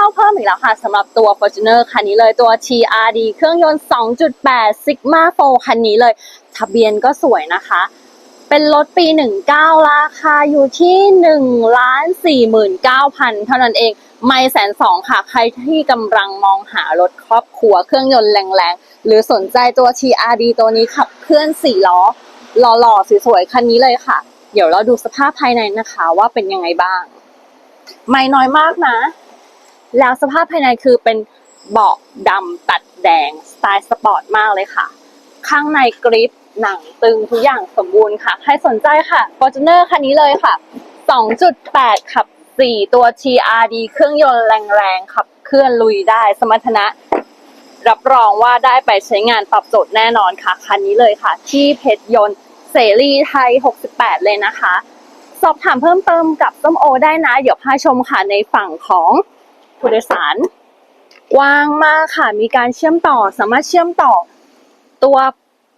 เข้าเพิ่มอีกแล้วค่ะสำหรับตัว Fortuner คันนี้เลยตัว TRD เครื่องยนต์ 2.8 Sigma 4คันนี้เลย ทะเบียนก็สวยนะคะ เป็นรถปี 19 ราคาอยู่ที่1ล้าน49,000 เท่านั้นเอง ไม่แสนสองค่ะ ใครที่กำลังมองหารถครอบครัวเครื่องยนต์แรงๆ หรือสนใจตัว TRD ตัวนี้ขับเคลื่อน4ล้อหล่อๆสวยๆคันนี้เลยค่ะ เดี๋ยวเราดูสภาพภายในนะคะว่าเป็นยังไงบ้าง ไม่น้อยมากนะ แล้วสภาพภายในคือเป็นเบาะดำตัดแดงสไตล์สปอร์ตมากเลยค่ะ ข้างในกริปหนังตึงทุกอย่างสมบูรณ์ค่ะ ใครสนใจค่ะ Fortuner คันนี้เลยค่ะ 2.8 ขับ 4 ตัว TRD เครื่องยนต์แรงๆขับเคลื่อนลุยได้สมรรถนะ รับรองว่าได้ไปใช้งานตอบโจทย์แน่นอนค่ะ คันนี้เลยค่ะ ที่เพชรยนต์เสรีไทย 68 เลยนะคะ สอบถามเพิ่มเติมกับส้มโอได้นะ เดี๋ยวพาชมค่ะในฝั่งของ ผู้โดยสาร กว้างมากค่ะ มีการเชื่อมต่อสามารถเชื่อมต่อตัว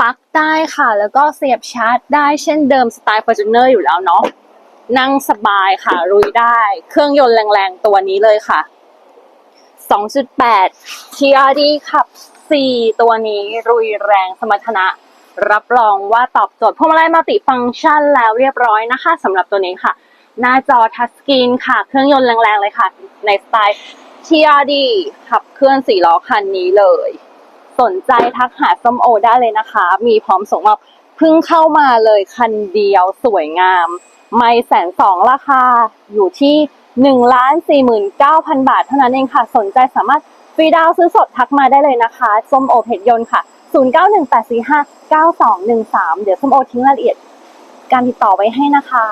ปลั๊กได้ค่ะ แล้วก็เสียบชาร์จได้เช่นเดิมสไตล์ Fortuner อยู่แล้วเนาะนั่งสบายค่ะรุยได้ เครื่องยนต์แรงๆ ตัวนี้เลยค่ะ 2.8 TRD ขับ 4 ตัวนี้รุยแรงสมรรถนะ รับรองว่าตอบโจทย์พวงมาลัยมัลติฟังก์ชันแล้วเรียบร้อยนะคะสำหรับตัวนี้ค่ะ หน้าจอทัชสกรีนค่ะ เครื่องยนต์แรงๆเลยค่ะ ในสไตล์ TRD ขับเคลื่อนสี่ล้อคันนี้เลย สนใจทักหาส้มโอได้เลยนะคะ มีพร้อมส่งมอบเพิ่งเข้ามาเลยคันเดียวสวยงาม ไม่แสนสองราคาอยู่ที่หนึ่งล้านสี่หมื่นเก้าพันบาทเท่านั้นเองค่ะ สนใจสามารถฟรีดาวซื้อสดทักมาได้เลยนะคะส้มโอเพชรยนต์ค่ะ 0 9 1 8 4 5 9 2 1 3 เดี๋ยวส้มโอทิ้งรายละเอียดการติดต่อไว้ให้นะคะ